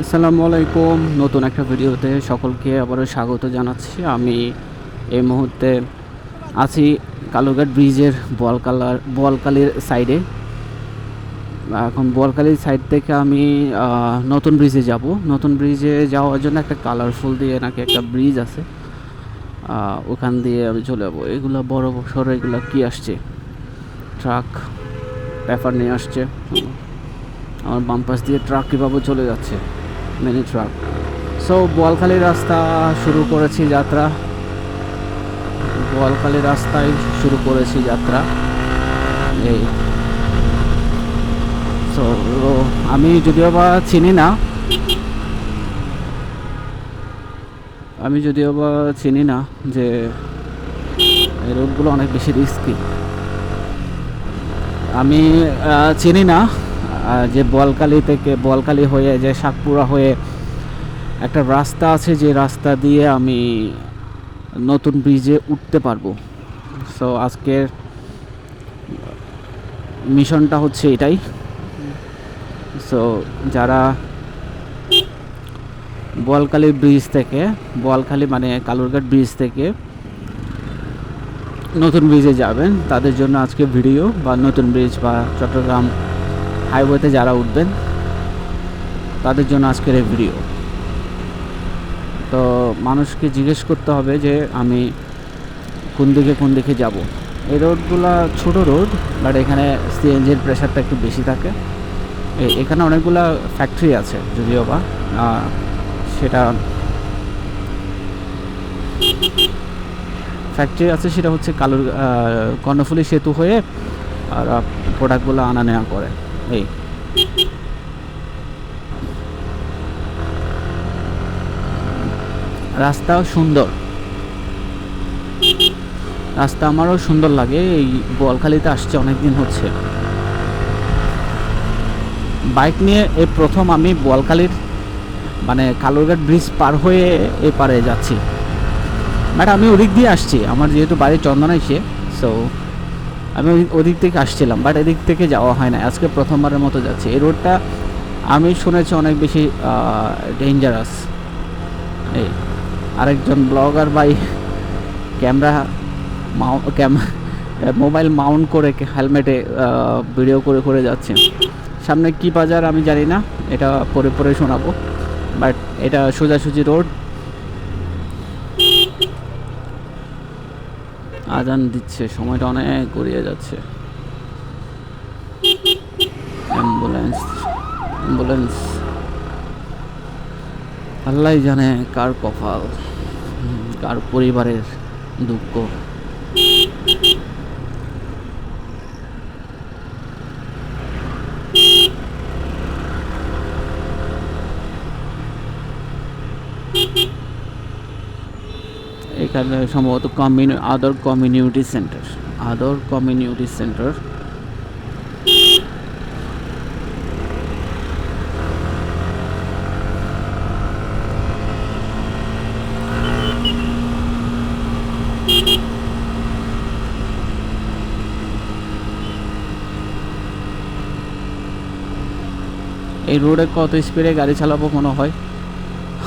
আসসালামু আলাইকুম। নতুন একটা ভিডিওতে সকলকে আবারও স্বাগত জানাচ্ছি। আমি এই মুহূর্তে আছি কালুরঘাট ব্রিজের বলকালার বলকালির সাইডে। এখন বলকালির সাইড থেকে আমি নতুন ব্রিজে যাব। নতুন ব্রিজে যাওয়ার জন্য একটা কালারফুল দিয়ে নাকি একটা ব্রিজ আছে। ওখান দিয়ে আমি চলে যাব। এগুলো বড় সড়ো এগুলো কি আসছে? ট্রাক পেপার নিয়ে আসছে। আমার বাম পাশ দিয়ে ট্রাক কীভাবে চলে যাচ্ছে? মিনি ট্রাক সো বোয়ালখালী রাস্তা শুরু করেছি যাত্রা। বোয়ালখালী রাস্তায় শুরু করেছি যাত্রা। এই। সো আমি যদিও বা চিনি না, আমি যদিও বা চিনি না যে এই রোডগুলো অনেক বেশি রিস্কি আমি চিনি না যে বলকালি থেকে বলকালি হয়ে যে সাতপুরা হয়ে একটা রাস্তা আছে, যে রাস্তা দিয়ে আমি নতুন ব্রিজে উঠতে পারব। সো আজকের মিশনটা হচ্ছে এটাই। সো যারা বোয়ালখালী ব্রিজ থেকে, বোয়ালখালী মানে কালুরঘাট ব্রিজ থেকে নতুন ব্রিজে যাবেন, তাদের জন্য আজকে ভিডিও বা নতুন ব্রিজ বা চট্টগ্রাম হাইওয়েতে যারা উঠবেন, তাদের জন্য আজকের এই ভিডিও। তো মানুষকে জিজ্ঞেস করতে হবে যে, আমি কোন দিকে কোন দিকে যাব? এই রোডগুলো ছোট রোড বাট এখানে সিএনজির প্রেশারটা একটু বেশি থাকে। এখানে অনেকগুলা ফ্যাক্টরি আছে, যদিও বা সেটা ফ্যাক্টরি আছে, সেটা হচ্ছে কালুর কর্ণফুলী সেতু হয়ে, আর প্রোডাক্টগুলো আনা নেওয়া করে। এই। রাস্তাও সুন্দর। রাস্তা আমারও সুন্দর লাগে, এই বোয়ালখালীতে আসছে অনেক দিন হচ্ছে। বাইক নিয়ে এই প্রথম আমি বোয়ালখালীর মানে কালুরঘাট ব্রিজ পার হয়ে এ পারে যাচ্ছি। বাট আমি ওদিক দিয়ে আসছি, আমার যেহেতু বাড়ি চন্দনা এসে সো আমি ওই- ওদিক থেকে আসছিলাম বাট এদিক থেকে যাওয়া হয় না আজকে প্রথমবারের মতো যাচ্ছি। এই রোডটা আমি শুনেছি অনেক বেশি ডেঞ্জারাস এই, আরেকজন ব্লগার বাই ক্যামেরা মাউ মোবাইল মাউন্ট করে হেলমেটে ভিডিও করে করে যাচ্ছে। সামনে কি বাজার আমি জানি না, এটা পরে পরে শোনাবো। বাট এটা সোজাসুজি রোড আজান দিচ্ছে, সময়টা অনেক গড়িয়ে যাচ্ছে। Ambulance ambulance. আল্লাহ জানে কার কপাল, কার পরিবারের দুঃখ এখানে সম্ভবত কমিউনি আদর কমিউনিটি সেন্টার আদর কমিউনিটি সেন্টার এই রোডে কত স্পিডে গাড়ি চালাবো মনে হয়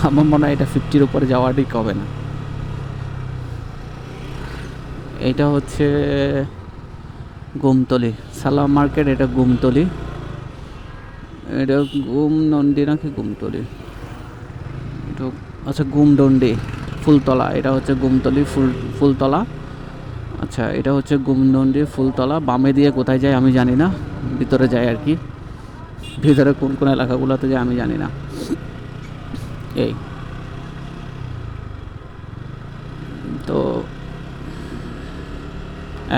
আমার মনে হয় এটা ফিফটির উপরে যাওয়া ঠিক হবে না। এটা হচ্ছে গুমতলি, সালাম মার্কেট, এটা গুমতলি। এটা গুম নন্দি নাকি গুমতলি? আচ্ছা গুমদন্ডি ফুলতলা, এটা হচ্ছে গুমতলি ফুল, ফুলতলা। আচ্ছা এটা হচ্ছে গুমদন্ডি ফুলতলা। বামে দিয়ে কোথায় যায় আমি জানি না, ভিতরে যায় আর কি। ভিতরে কোন কোন এলাকাগুলোতে যায় আমি জানি না। এই তো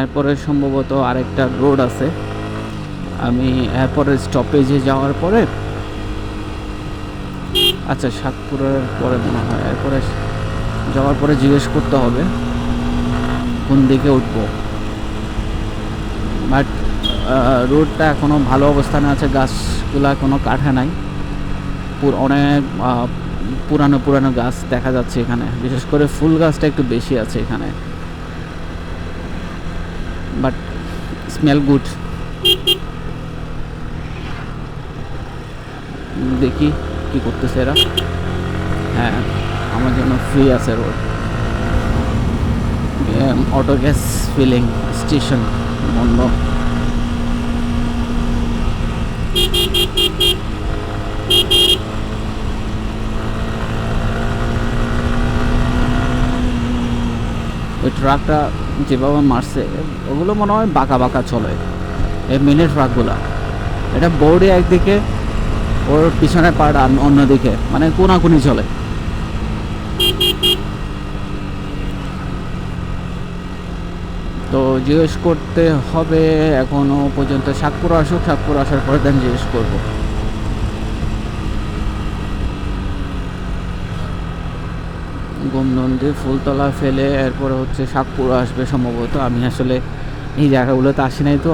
এরপরে সম্ভবত আরেকটা রোড আছে। আমি এরপরে স্টপেজে যাওয়ার পরে আচ্ছা সাতপুরের পরে মনে হয়। এরপরে যাওয়ার পরে জিজ্ঞেস করতে হবে, কোন দিকে উঠবো। বাট রোডটা এখনও ভালো অবস্থানে আছে, গাছগুলা কোনো কাঠা নাই। অনেক পুরানো পুরানো গাছ দেখা যাচ্ছে এখানে। বিশেষ করে ফুল গাছটা একটু বেশি আছে এখানে বাট স্মেল গুড দেখি কি করতেছে এরা। হ্যাঁ আমার জন্য ফ্রি আছে road auto gas filling station বন্ধ। ওই ট্রাকটা যেভাবে মারছে, ওগুলো মনে হয় বাঁকা বাঁকা চলে, এই মিনি ট্রাকগুলো এটা বোর্ডে একদিকে, ওর পিছনে পার্ট অন্যদিকে মানে কোনাকুনি চলে। তো জিজ্ঞেস করতে হবে, এখনও পর্যন্ত সাতপুর আসুক, সাতপুর আসার পরে দেন জিজ্ঞেস করব। গোমনন্দী ফুলতলা ফেলে এরপরে হচ্ছে সাতপুর আসবে সম্ভবত। আমি আসলে এই জায়গাগুলোতে আসি নাই তো।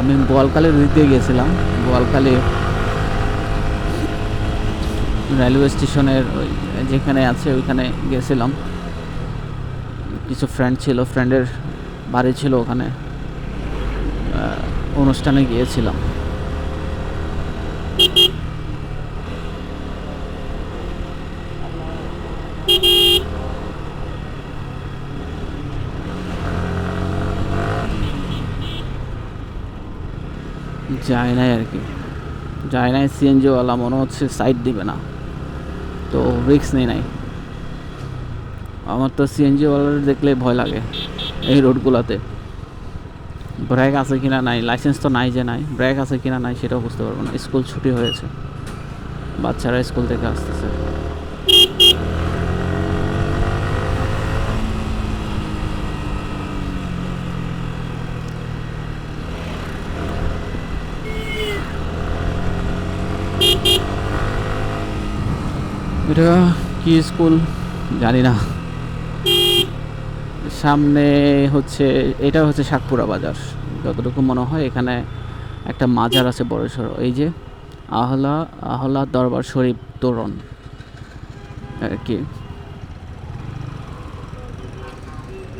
আমি বোয়ালখালীর দিক দিয়ে গেছিলাম। বোয়ালখালী রেলওয়ে স্টেশনের ওই যেখানে আছে ওইখানে গেছিলাম। কিছু ফ্রেন্ড ছিল ফ্রেন্ডের বাড়ি ছিল ওখানে। অনুষ্ঠানে গিয়েছিলাম। যায় নাই আর কি। যায় নাই সিএনজিওয়ালা মনে হচ্ছে সাইড দিবে না। তো রিক্স নেই নাই। আমার তো সিএনজিওয়ালার দেখলে ভয় লাগে এই রোডগুলোতে। ব্রেক আছে কি না নাই লাইসেন্স তো নাই যে নাই ব্রেক আছে কি না নাই সেটাও বুঝতে পারব না। স্কুল ছুটি হয়েছে। বাচ্চারা স্কুল থেকে আসতেছে। এটা কি স্কুল? জানি না। সামনে হচ্ছে, এটা হচ্ছে শাকপুরা বাজার। যতটুকু মনে হয় এখানে একটা মাজার আছে বড় সড়ো। এই যে আহলা আহলা দরবার শরীফ তোরণ। আর কি।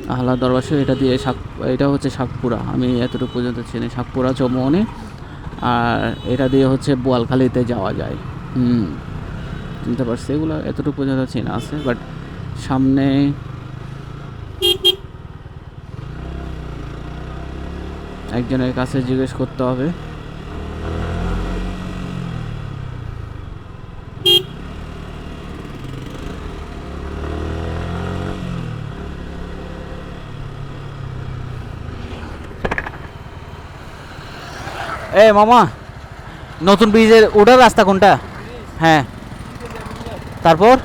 আহলা দরবার শরীফ, এটা দিয়ে শাক এটা হচ্ছে শাকপুরা আমি এতটুকু পর্যন্ত চিনি। শাকপুরা চৌমনে আর এটা দিয়ে হচ্ছে বোয়ালখালিতে যাওয়া যায়। হুম চিনতে পারছি। এগুলো এতটুকু পর্যন্ত চেনা আছে বাট সামনে একজনের কাছে জিজ্ঞেস করতে হবে। এ, মামা, নতুন ব্রিজের ওটার রাস্তা কোনটা? হ্যাঁ। তারপর?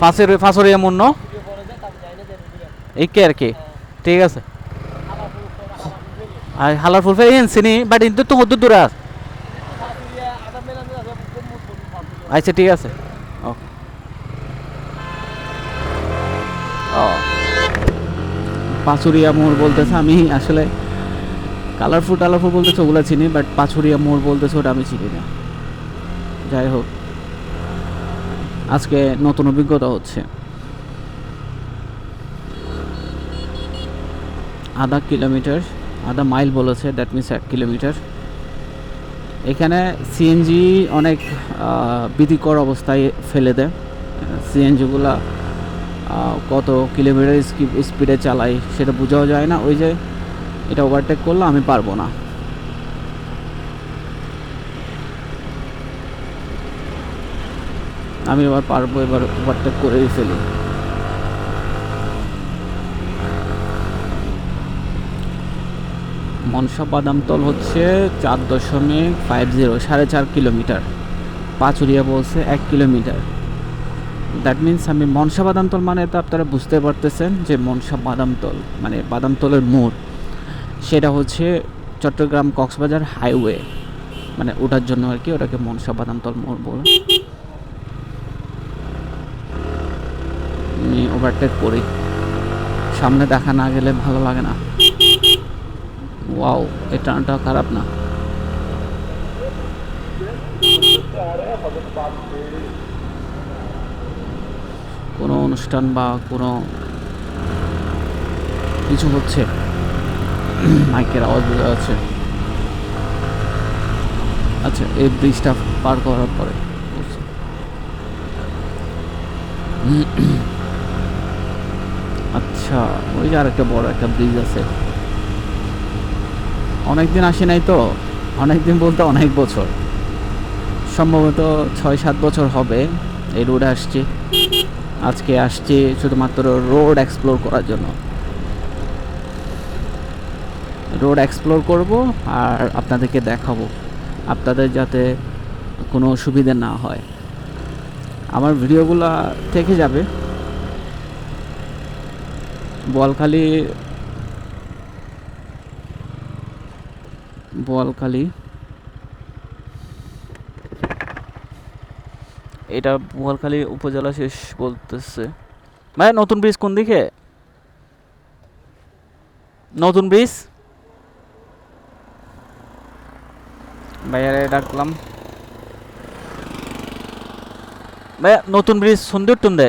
ফাঁসের, ফাঁসরিয়া মুন্ন। কে আর কি? ঠিক আছে। আর হালার ফুল ফের চিনি বাট কিন্তু তো দূরে আছে। আচ্ছা ঠিক আছে। পাচুরিয়া মোড় বলতেছে, আমি আসলে কালারফুল টালারফুল বলতেছে, ওগুলো চিনি বাট পাচুরিয়া মোড় বলতেছে, ওটা আমি চিনি না। যাই হোক, আজকে নতুন অভিজ্ঞতা হচ্ছে। আধা কিলোমিটার, আধা মাইল বলেছে দ্যাট মিনস এক কিলোমিটার। এখানে সিএনজি অনেক বিধিকর অবস্থায় ফেলে দেয়। সিএনজিগুলা কত কিলোমিটার স্পিডে চালাই সেটা বোঝাও যায় না। ওই যে এটা ওভারটেক করলে আমি পারব না। আমি এবার পারব, এবার ওভারটেক করেই ফেলি। মনসা বাদামতল হচ্ছে চার দশমিক ফাইভ জিরো সাড়ে চার কিলোমিটার। পাচুরিয়া বলছে এক কিলোমিটার। দ্যাট মিন্স আমি মনসা বাদামতল মানে তো আপনারা বুঝতে পারতেছেন যে মনসা বাদামতল মানে বাদামতলের মোড়, সেটা হচ্ছে চট্টগ্রাম কক্সবাজার হাইওয়ে মানে ওটার জন্য আর কি ওটাকে মনসা বাদামতল মোড় বলে। আমি ওভারটেক করি। সামনে দেখা না গেলে ভালো লাগে না। ওয়াও এই টানটা খারাপ না। কোনো অনুষ্ঠান বা কোনো কিছু হচ্ছে? মাইকের আওয়াজ বোঝা যাচ্ছে। আচ্ছা এই ব্রিজটা পার করার পরে। আচ্ছা ওই যে আরেকটা বড় একটা ব্রিজ আছে। অনেক দিন আসি নাই তো। অনেক দিন বলতে অনেক বছর। সম্ভবত ছয় সাত বছর হবে। এই রোডে আসছি। আজকে আসছি শুধুমাত্র রোড এক্সপ্লোর করার জন্য। রোড এক্সপ্লোর করব আর আপনাদেরকে দেখাবো, আপনাদের যাতে কোনো অসুবিধে না হয়। আমার ভিডিওগুলো থেকে যাবে। বলখালি বলখালি এটা বোয়ালখালী উপজেলা শেষ বলতেছে ভাই নতুন ব্রিজ কোন দিকে নতুন ব্রিজ ভাইয়ারে ডাকলাম ভাইয়া নতুন ব্রিজ সুন্দর টুন্দে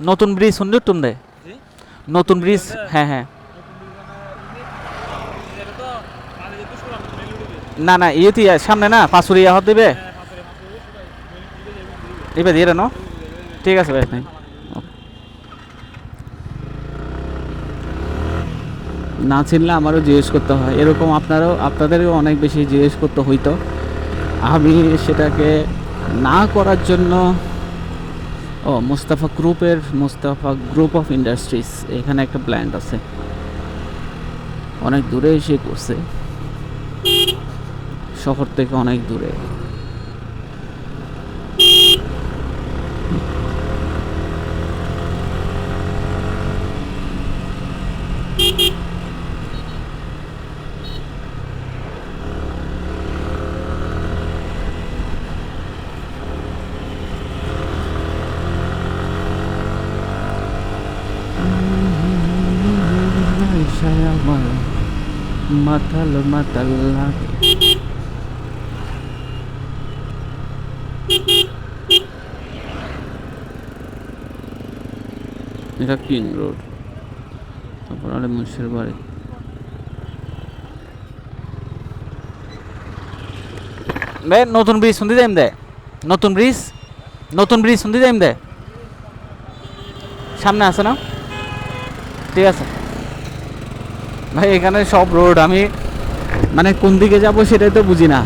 নতুন ব্রিজ সুন্দর টুন্দে? নতুন ব্রিজ হ্যাঁ হ্যাঁ মানে না না ইয়ে সামনে না পাঁচুরিয়া হত দিবে হ্যাঁ দিবে দিয়ে ন? ঠিক আছে ভাই নাই। না চিনলে আমারও জিজ্ঞেস করতে হয়। এরকম আপনারও আপনাদেরও অনেক বেশি জিজ্ঞেস করতে হইতো। আমি সেটাকে না করার জন্য, ও, মুস্তাফা গ্রুপের মুস্তাফা গ্রুপ অফ ইন্ডাস্ট্রিজ, এখানে একটা প্ল্যান্ট আছে। অনেক দূরে এসে করছে। শহর থেকে অনেক দূরে। নেশায় আমার মাতাল মাতাল লাগে। এটা কিং রোড, তারপর আলে মুন্সির বাড়ি। নতুন ব্রিজ শুনতে যাইম দে। নতুন ব্রিজ নতুন ব্রিজ শুনতে যাইম দে। সামনে আছে না? ঠিক আছে। ভাই, এখানে সব রোড আমি মানে কোন দিকে যাব সেটাই তো বুঝি না।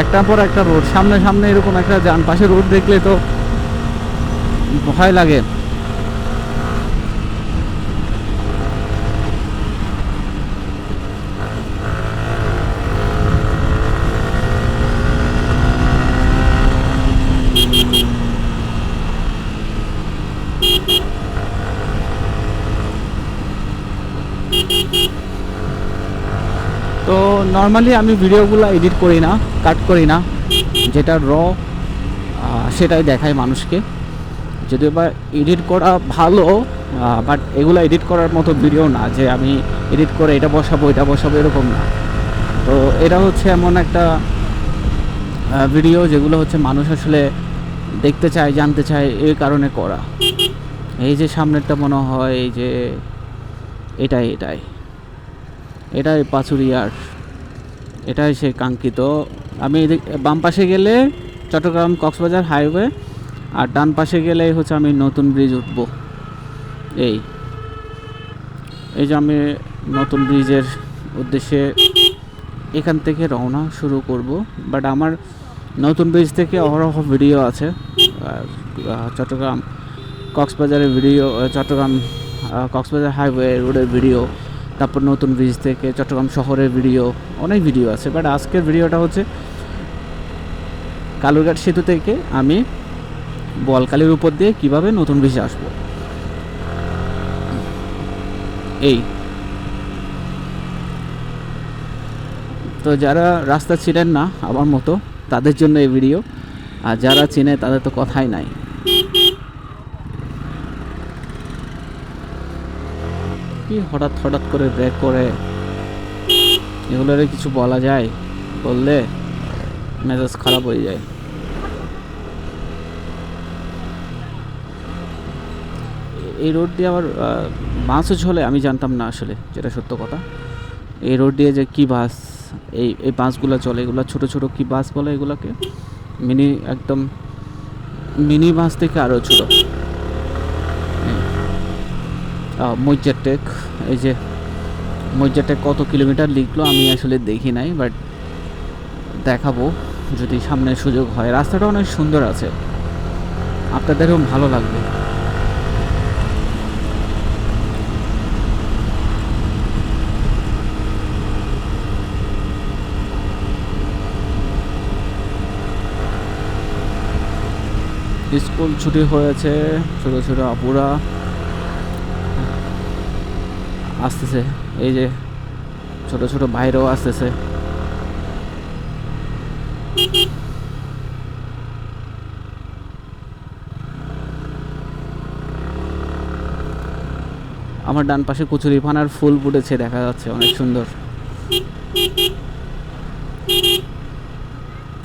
একটার পর একটা রোড সামনে সামনে এরকম একটা যান, পাশে রোড দেখলে তো ভয় লাগে তো নর্মালি আমি ভিডিওগুলো এডিট করি না কাট করি না। যেটা র সেটাই দেখাই মানুষকে। যদিও বা এডিট করা ভালো বাট এগুলো এডিট করার মতো ভিডিও না, যে আমি এডিট করে এটা বসাবো এটা বসাবো, এরকম না। তো এটা হচ্ছে এমন একটা ভিডিও যেগুলো হচ্ছে মানুষ আসলে দেখতে চায়, জানতে চায়, এই কারণে করা। এই যে সামনেরটা মনে হয় যে এটাই এটাই। এটাই পাচুরিয়ার এটাই সেই কাঙ্ক্ষিত। আমি বাম পাশে গেলে চট্টগ্রাম কক্সবাজার হাইওয়ে, আর ডান পাশে গেলে হচ্ছে আমি নতুন ব্রিজ উঠবো। এই। এই যে আমি নতুন ব্রিজের উদ্দেশ্যে এখান থেকে রওনা শুরু করব। বাট আমার নতুন ব্রিজ থেকে অহরহ ভিডিও আছে চট্টগ্রাম কক্সবাজারের ভিডিও, চট্টগ্রাম কক্সবাজার হাইওয়ে রোডের ভিডিও। তারপর নতুন ব্রিজ থেকে চট্টগ্রাম শহরের ভিডিও অনেক ভিডিও আছে বাট আজকের ভিডিওটা হচ্ছে কালুরঘাট সেতু থেকে আমি বলকালির উপর দিয়ে কীভাবে নতুন ব্রিজে আসব। এই। তো যারা রাস্তা ছিলেন না আমার মতো, তাদের জন্য এই ভিডিও আর যারা চিনে তাদের তো কথাই নাই। কি হঠাৎ হঠাৎ করে ব্রেক করে? এগুলোরে কিছু বলা যায়। বললে মেজাজ খারাপ হয়ে যায়। এই রোড দিয়ে আবার বাসও চলে? আমি জানতাম না আসলে যেটা সত্য কথা। এই রোড দিয়ে যে কি বাস, এই এই বাসগুলো চলে? এগুলো ছোট ছোট কি বাস বলে এগুলোকে? মিনি, একদম মিনি বাস থেকে আরও ছোট। মজ্জারটেক, এই যে মজ্জারটেক কত কিলোমিটার লিখলো আমি আসলে দেখি নাই বাট দেখাবো যদি সামনে সুযোগ হয়। রাস্তাটা অনেক সুন্দর আছে। আপনাদেরও ভালো লাগবে। স্কুল ছুটি হয়েছে, ছোট ছোট আপুরা। আসতেছে। এই যে ছোট ছোট ভাইরাও আসতেছে। আমার ডান পাশে কচুরি পানার ফুল ফুটেছে, দেখা যাচ্ছে অনেক সুন্দর।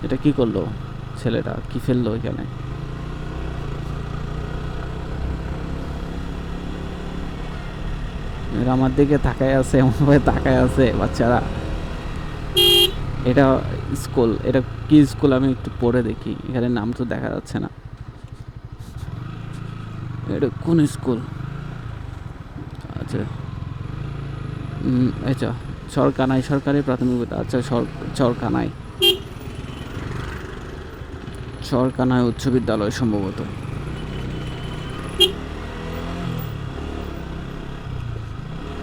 এটা কি করল? ছেলেটা কি ফেলল এখানে? এরা আমার দিকে তাকায় আছে এমনভাবে তাকায় আছে, বাচ্চারা। এটা স্কুল, এটা কি স্কুল আমি একটু পড়ে দেখি, এখানে নাম তো দেখা যাচ্ছে না। এটা কোন স্কুল? আচ্ছা। আচ্ছা সরকানাই, সরকারি প্রাথমিক আচ্ছা সর চরকানাই চরকানাই উচ্চ বিদ্যালয় সম্ভবত।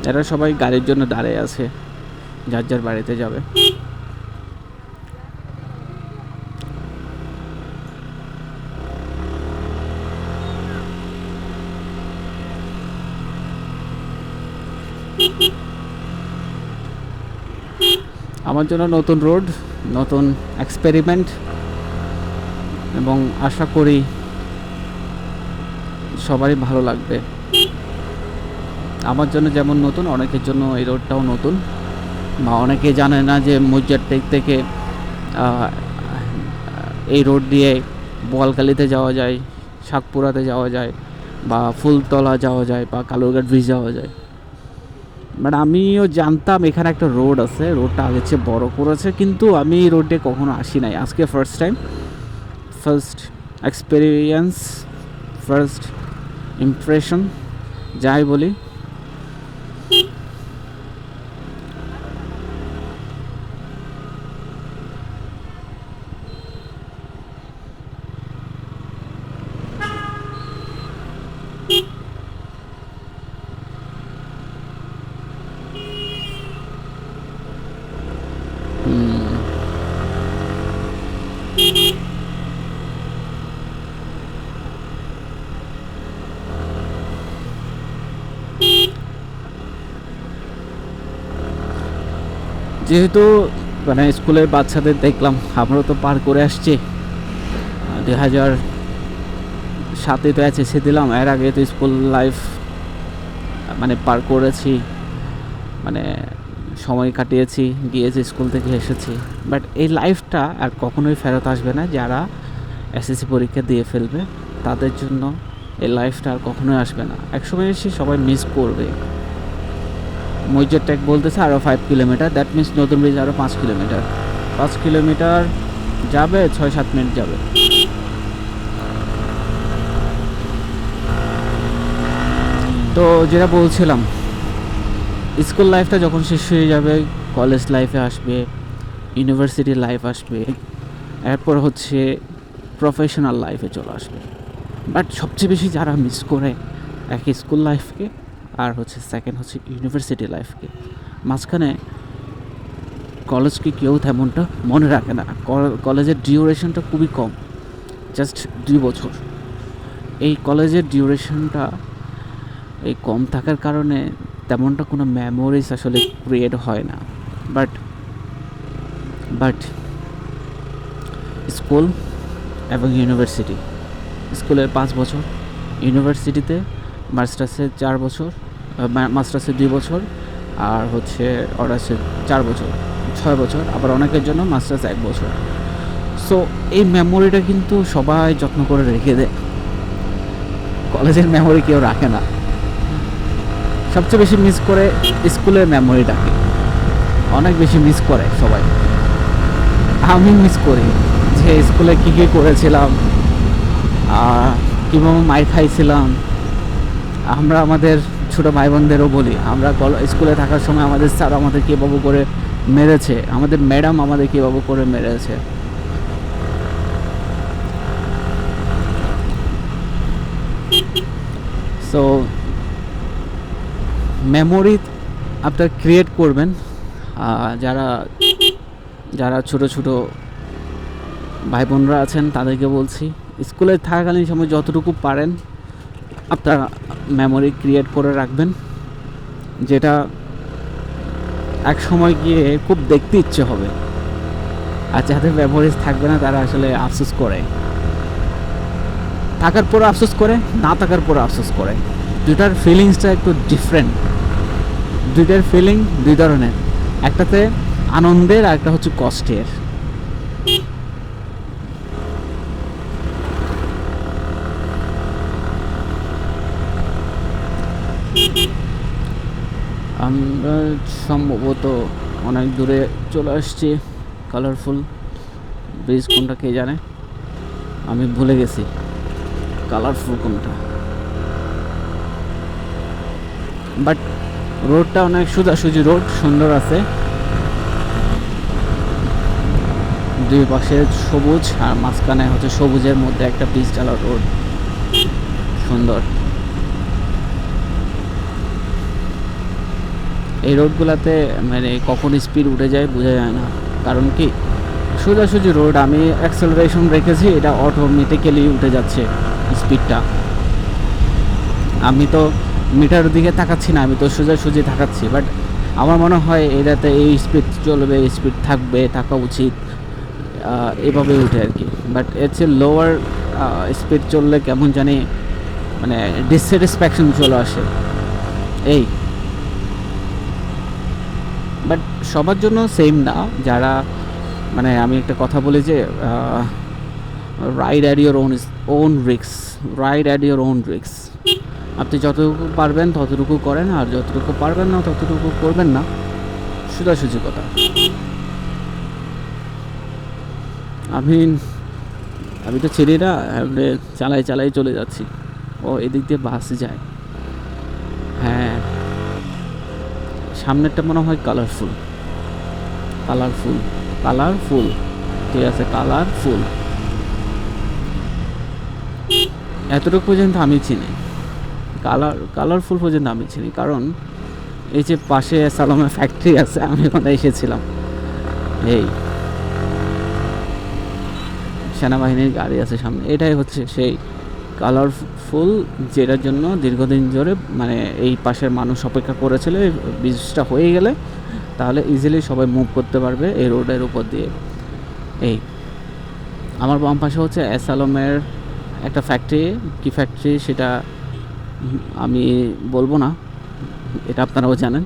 এরা সবাই গাড়ির জন্য দাঁড়িয়ে আছে, যার যার বাড়িতে যাবে। আমার জন্য নতুন রোড, নতুন এক্সপেরিমেন্ট এবং আশা করি সবারই ভালো লাগবে। আমার জন্য যেমন নতুন, অনেকের জন্য এই রোডটাও নতুন। বা অনেকে জানে না যে মজ্জারটেক থেকে এই রোড দিয়ে বোয়ালখালিতে যাওয়া যায় শাকপুরাতে যাওয়া যায়, বা ফুলতলা যাওয়া যায়, বা কালুরঘাট ব্রিজ যাওয়া যায়। মানে আমিও জানতাম এখানে একটা রোড আছে, রোডটা আগের চেয়ে বড় করেছে, কিন্তু আমি এই রোডে কখনো আসি নাই। আজকে first time first experience first impression যাই বলি হুম। যেহেতু মানে স্কুলের বাচ্চাদের দেখলাম আমরাও তো পার করে আসছি। দুই হাজার সাতে তো এসএসসি দিলাম, এর আগে তো স্কুল লাইফ মানে পার করেছি মানে সময় কাটিয়েছি, গিয়েছি স্কুল থেকে এসেছি। বাট এই লাইফটা আর কখনোই ফেরত আসবে না, যারা এসএসসি পরীক্ষা দিয়ে ফেলবে, তাদের জন্য এই লাইফটা আর কখনোই আসবে না। একসময় এসে সবাই মিস করবে। মৈজর ট্যাক বলতেছে আরও ফাইভ কিলোমিটার দ্যাট মিনস নতুন ব্রিজ আরও পাঁচ কিলোমিটার পাঁচ কিলোমিটার যাবে, ছয় সাত মিনিট যাবে। তো যেটা বলছিলাম স্কুল লাইফটা যখন শেষ হয়ে যাবে কলেজ লাইফে আসবে ইউনিভার্সিটি লাইফ আসবে, এরপর হচ্ছে প্রফেশনাল লাইফে চলে আসবে। বাট সবচেয়ে বেশি যারা মিস করে এক স্কুল লাইফকে আর হচ্ছে সেকেন্ড হচ্ছে ইউনিভার্সিটি লাইফকে মাঝখানে কলেজকে কেউ তেমনটা মনে রাখে না। কলেজের ডিউরেশনটা খুবই কম জাস্ট দুই বছর। এই কলেজের ডিউরেশনটা এই কম থাকার কারণে তেমনটা কোনো মেমোরিজ আসলে ক্রিয়েট হয় না। বাট বাট স্কুল এবং ইউনিভার্সিটি স্কুলের পাঁচ বছর ইউনিভার্সিটিতে মাস্টার্সে চার বছর মাস্টার্সে দুই বছর আর হচ্ছে অনার্সে চার বছর, ছয় বছর, আবার অনেকের জন্য মাস্টার্স এক বছর। সো এই মেমোরিটা কিন্তু সবাই যত্ন করে রেখে দেয়। কলেজের মেমোরি কেউ রাখে না। সবচেয়ে বেশি মিস করে স্কুলের মেমোরিটাকে অনেক বেশি মিস করে সবাই। আমি মিস করি যে স্কুলে কী কী করেছিলাম কীভাবে মাই খাইছিলাম। আমরা আমাদের ছোট ভাই বোনদেরও বলি, আমরা কল- স্কুলে থাকার সময় আমাদের স্যার আমাদের কীভাবে করে মেরেছে, আমাদের ম্যাডাম আমাদের কীভাবে করে মেরেছে। সো মেমোরি আপনার ক্রিয়েট করবেন যারা যারা ছোট ছোট ভাই বোনরা আছেন তাদেরকে বলছি, স্কুলে থাকাকালীন সময় যতটুকু পারেন, আপনারা মেমোরি ক্রিয়েট করে রাখবেন, যেটা এক সময় গিয়ে খুব দেখতে ইচ্ছে হবে। আর যাদের মেমোরিজ থাকবে না, তারা আসলে আফসোস করে। থাকার পরে আফসোস করে, না থাকার পরে আফসোস করে। দুটার ফিলিংসটা একটু ডিফারেন্ট দুইটার ফিলিং দুই ধরনের। একটাতে আনন্দের আর একটা হচ্ছে কষ্টের। আমরা সম্ভবত অনেক দূরে চলে আসছি। কালারফুল ব্রিজ কোনটা কে জানে? আমি ভুলে গেছি। কালারফুল কোনটা? বাট রোডটা অনেক সোজাসুজি রোড সুন্দর আছে। দুই পাশে সবুজ আর মাঝখানে হচ্ছে সবুজের মধ্যে একটা পিচ ডালা রোড সুন্দর। এই রোডগুলোতে মানে কখন স্পিড উঠে যায় বোঝা যায় না। কারণ কি? সোজাসুজি রোড, আমি অ্যাক্সেলারেশন রেখেছি, এটা অটোমেটিক্যালি উঠে যাচ্ছে স্পিডটা আমি তো মিটার দিকে তাকাচ্ছি না, আমি তো সোজাসুজি তাকাচ্ছি বাট আমার মনে হয় এটাতে এই স্পিড চলবে স্পিড থাকবে, থাকা উচিত এভাবে উঠে আর কি। বাট এর চেয়ে লোয়ার স্পিড চললে কেমন জানি মানে ডিসস্যাটিসফ্যাকশন চলে আসে। এই বাট সবার জন্য সেম না। যারা মানে আমি একটা কথা বলি যে ride at your own on রিক্স রাইড অ্যাট ইউর ওন রিক্স আপনি যতটুকু পারবেন, ততটুকু করেন, আর যতটুকু পারবেন না, ততটুকু করবেন না। সোজাসুজি কথা আমি আমি তো ছেড়ে না চালাই চালাই চলে যাচ্ছি। ও, এদিক দিয়ে বাস যায়। হ্যাঁ। সামনেরটা মনে হয় কালারফুল কালারফুল কালারফুল, ঠিক আছে, কালারফুল। এতটুকু পর্যন্ত আমি চিনি। কালার, কালারফুল পর্যন্ত আমি চিনি, কারণ এই যে পাশে সালামের ফ্যাক্টরি আছে, আমি ওখানে এসেছিলাম। এই সেনাবাহিনীর গাড়ি আছে সামনে, এটাই হচ্ছে সেই কালারফুল, যেটার জন্য দীর্ঘদিন ধরে মানে এই পাশের মানুষ অপেক্ষা করেছিল, এই ব্রিজটা হয়ে গেলে তাহলে ইজিলি সবাই মুভ করতে পারবে এই রোডের উপর দিয়ে। এই, আমার বাম পাশে হচ্ছে এস আলমের একটা ফ্যাক্টরি কি ফ্যাক্টরি সেটা আমি বলব না, এটা আপনারাও জানেন।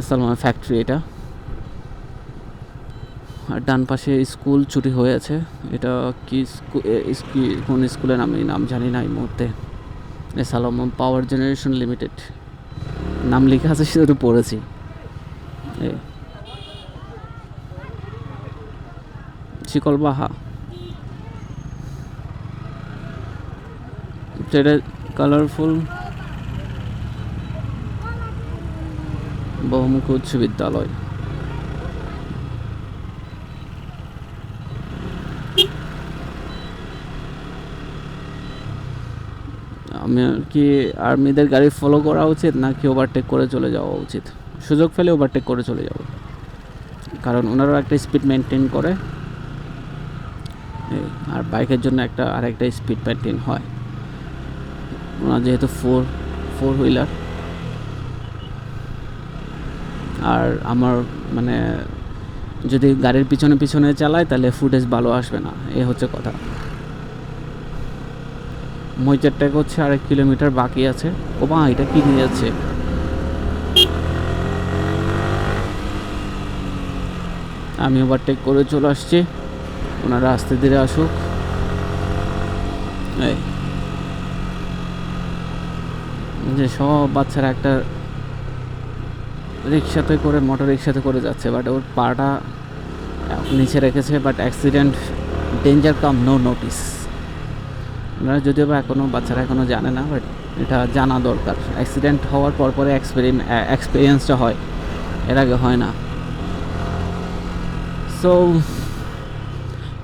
এস আলমের ফ্যাক্টরি এটা। আর ডান পাশে স্কুল ছুটি হয়েছে এটা কি কোন স্কুলের আমি নাম জানি না এই মুহূর্তে। সালম পাওয়ার জেনারেশন লিমিটেড নাম লেখা আছে শুধু পড়েছি। শিকল বাহা। এটা কালারফুল বহুমুখী উচ্চ বিদ্যালয়। আমি কি আর্মিদের গাড়ি ফলো করা উচিত নাকি ওভারটেক করে চলে যাওয়া উচিত? সুযোগ পেলে ওভারটেক করে চলে যাব। কারণ ওনারাও একটা স্পিড মেনটেন করে। আর বাইকের জন্য একটা আর একটা স্পিড মেনটেন হয়। ওনার যেহেতু ফোর ফোর হুইলার আর আমার মানে যদি গাড়ির পিছনে পিছনে চালায়, তাহলে ফুটেজ ভালো আসবে না। এ হচ্ছে কথা। মইচারটাকে হচ্ছে আরেক কিলোমিটার বাকি আছে। ও মা এটা কি নিয়ে যাচ্ছে? আমি ওভারটেক করে চলে আসছি। ওনারা আস্তে ধীরে আসুক। এই। যে সব বাচ্চারা একটা রিক্সাতে করে, মোটর রিক্সাতে করে যাচ্ছে বাট ওর পাটা নিচে রেখেছে but accident danger come no notice ওনারা যদিও বা এখনও বাচ্চারা এখনও জানে না বাট এটা জানা দরকার। অ্যাক্সিডেন্ট হওয়ার পর পরে এক্সপেরিয়েন্স এক্সপিরিয়েন্সটা হয়। এর আগে হয় না। সো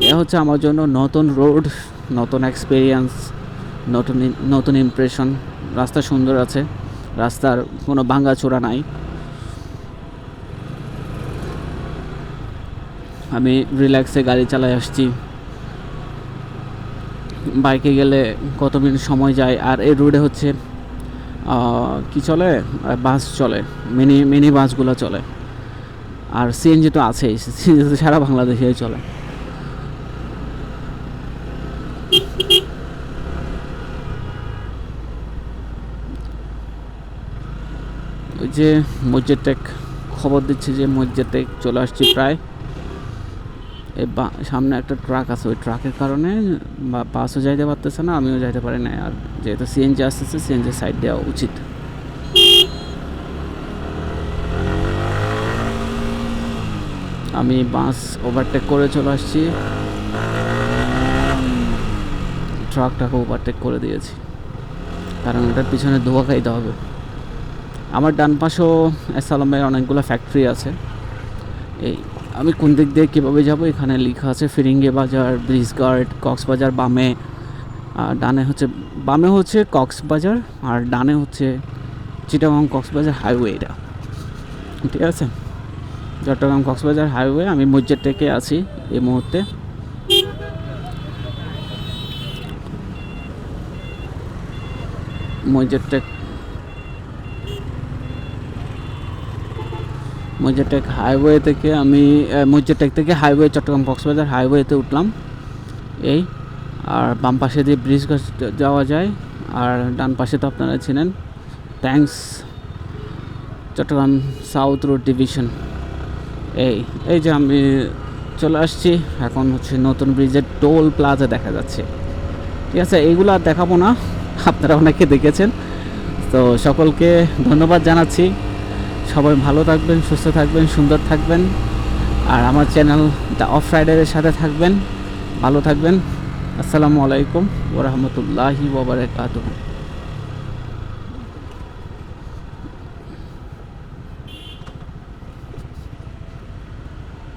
এ হচ্ছে আমার জন্য নতুন রোড নতুন এক্সপিরিয়েন্স নতুন নতুন ইমপ্রেশন রাস্তা সুন্দর আছে, রাস্তার কোনো ভাঙাচোরা নাই। আমি রিল্যাক্সে গাড়ি চালাই আসছি। বাইকে গেলে কত মিনিট সময় যায়, আর এই রোডে হচ্ছে কি চলে? বাস চলে, মিনি মিনি বাসগুলো চলে। আর সিএনজি তো আছেই সিএনজি তো সারা বাংলাদেশেই চলে। ওই যে মসজিদ টেক খবর দিচ্ছে যে মসজিদ টেক চলে আসছি প্রায়। এই সামনে একটা ট্রাক আছে, ওই ট্রাকের কারণে বাসও যাইতে পারতেছে না, আমিও যাইতে পারি না আর যেহেতু সিএনজি আসতেছে সিএনজি সাইড দেওয়া উচিত। আমি বাস ওভারটেক করে চলে আসছি। ট্রাকটাকে ওভারটেক করে দিয়েছি। কারণ এটার পিছনে ধোয়া খাইতে হবে। আমার ডান পাশেও অ্যাসালামের অনেকগুলো ফ্যাক্টরি আছে। এই, আমি কোন দিক দিয়ে কীভাবে যাব? এখানে লেখা আছে ফিরিঙ্গে বাজার ব্রিজ গার্ড কক্সবাজার বামে। আর ডানে হচ্ছে, বামে হচ্ছে কক্সবাজার আর ডানে হচ্ছে চিটাগাং কক্সবাজার হাইওয়েটা ঠিক আছে? চট্টগ্রাম কক্সবাজার হাইওয়ে, আমি মসজিদ থেকে আছি এই মুহূর্তে। মসজিদ হাইওয়ে থেকে আমি মসজিদটেক থেকে হাইওয়ে, চট্টগ্রাম কক্সবাজার হাইওয়েতে উঠলাম। এই, আর বাম পাশে দিয়ে ব্রিজ যাওয়া যায়। আর ডান পাশে তো আপনারা ছিলেন thanks Chattogram south road division এই এই যে আমি চলে আসছি, এখন হচ্ছে নতুন ব্রিজের টোল প্লাজা দেখা যাচ্ছে। ঠিক আছে এইগুলো আর দেখাবো না, আপনারা অনেকে দেখেছেন। তো সকলকে ধন্যবাদ জানাচ্ছি। সবাই ভালো থাকবেন, সুস্থ থাকবেন, সুন্দর থাকবেন। আর আমার চ্যানেল দ্য অফ রাইডারের সাথে থাকবেন, ভালো থাকবেন। আসসালামু আলাইকুম ওরহমতুল্লাহি ওবরাকাতুহু